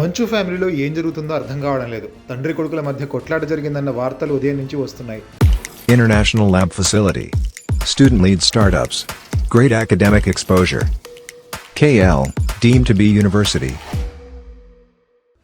మంచు ఫ్యామిలీలో ఏం జరుగుతుందో అర్థం కావడం లేదు. తండ్రి కొడుకుల మధ్య కొట్లాట జరిగిందన్న వార్తలు ఉదయం నుంచి వస్తున్నాయి. International lab facility student lead startups great academic exposure KL deem to be university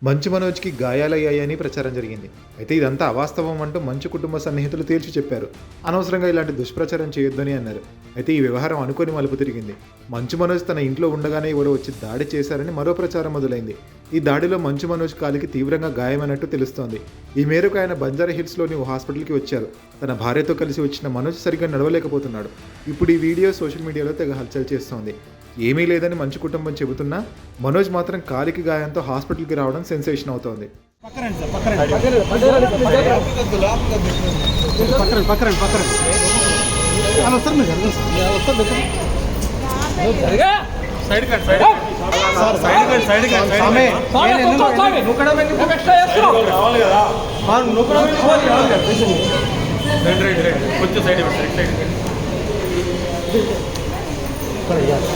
Manchu మనోజ్కి గాయాలయ్యాయని ప్రచారం జరిగింది. అయితే ఇదంతా అవాస్తవం అంటూ మంచు కుటుంబ సన్నిహితులు తేల్చి చెప్పారు. అనవసరంగా ఇలాంటి దుష్ప్రచారం చేయొద్దని అన్నారు. అయితే ఈ వ్యవహారం అనుకొని మలుపు తిరిగింది. మంచు మనోజ్ తన ఇంట్లో ఉండగానే ఎవరో వచ్చి దాడి చేశారని మరో ప్రచారం మొదలైంది. ఈ దాడిలో మంచు మనోజ్ కాలికి తీవ్రంగా గాయమైనట్టు తెలుస్తోంది. ఈ మేరకు ఆయన బంజారా హిల్స్లోని ఓ హాస్పిటల్కి వచ్చారు. తన భార్యతో కలిసి వచ్చిన మనోజ్ సరిగ్గా నడవలేకపోతున్నాడు. ఇప్పుడు ఈ వీడియో సోషల్ మీడియాలో తెగ హల్చల్ చేస్తోంది. ఏమీ లేదని మంచు కుటుంబం చెబుతున్నా మనోజ్ మాత్రం కాలికి గాయంతో హాస్పిటల్కి రావడం సెన్సేషన్ అవుతోంది. కొంచెం సైడ్ ఇవ్వండి సైడ్ ఏం చెప్పాలనుకుంటున్నారండి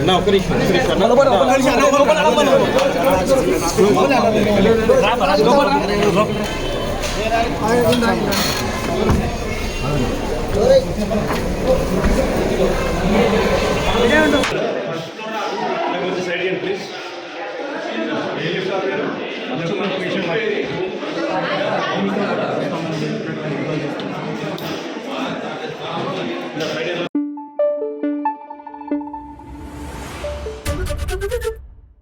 No, Krishna. No, no, no, no, no, no, no, no, no, Thank you.